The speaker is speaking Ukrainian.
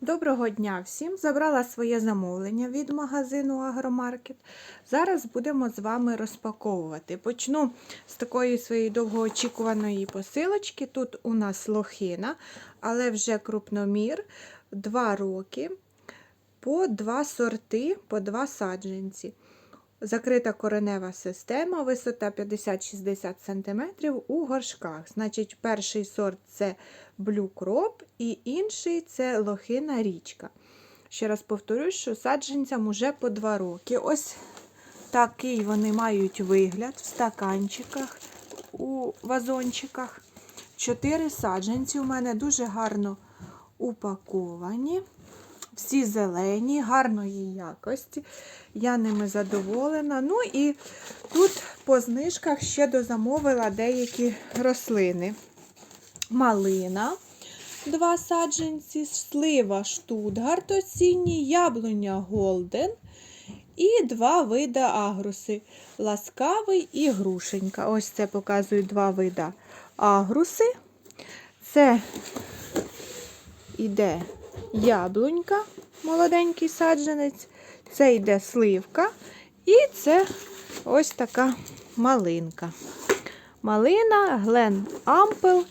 Доброго дня всім! Забрала своє замовлення від магазину Агромаркет. Зараз будемо з вами розпаковувати. Почну з такої своєї довгоочікуваної посилочки. Тут у нас лохина, але вже крупномір 2 роки по два сорти, по два саджанці. Закрита коренева система, висота 50-60 см у горшках. Значить, перший сорт це Crop і інший це лохина річка. Ще раз повторюю, що саджанцям уже по 2 роки. Ось такий вони мають вигляд в стаканчиках, у вазончиках. Чотири саджанці у мене дуже гарно упаковані. Всі зелені, гарної якості. Я ними задоволена. Ну і тут по знижках ще дозамовила деякі рослини. Малина, два саджанці, слива штутгарт осінній, яблуня голден і два вида агруси ласкавий і грушенька. Ось це показую два вида агруси. Це іде яблунька, молоденький саджанець, це йде сливка, і це ось така малинка. Малина, Глен Ампел,